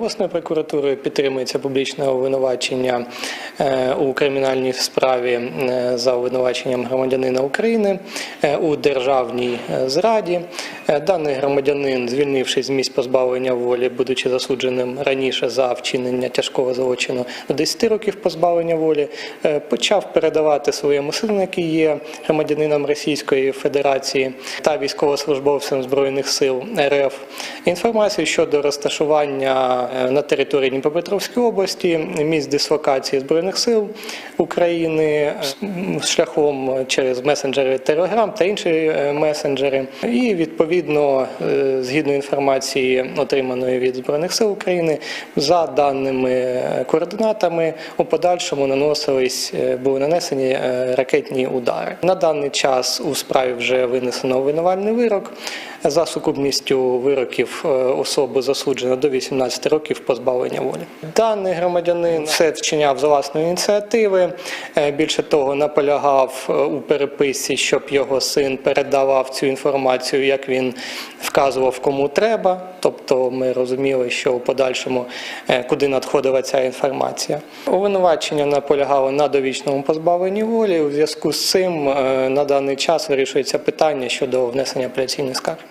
обласною прокуратурою підтримується публічне обвинувачення е, у кримінальній справі е, за обвинуваченням громадянина України е, у державній зраді. Даний громадянин, звільнившись з місць позбавлення волі, будучи засудженим раніше за вчинення тяжкого злочину до 10 років позбавлення волі, почав передавати своєму сину, який є громадянином Російської Федерації та військовослужбовцям збройних сил РФ інформацію щодо розташування е, на території Дніпропетровської області місць дислокації збройних сил України е, шляхом через месенджери Telegram та інші е, месенджери. І відповідно, згідно інформації, отриманої від збройних сил України, за даними координатами, у подальшому наносились були нанесені ракетні удари. На даний час у справі вже винесено обвинувальний вирок. За сукупністю вироків е, особу засуджено до 18 років позбавлення волі. Даний громадянин все вчиняв за власної ініціативи. Е, Більше того, наполягав е, у переписці, щоб його син передавав цю інформацію, як він вказував, кому треба. Тобто ми розуміли, що у подальшому куди надходила ця інформація. Обвинувачення наполягало на довічному позбавленні волі. У зв'язку з цим на даний час вирішується питання щодо внесення апеляційної скарги.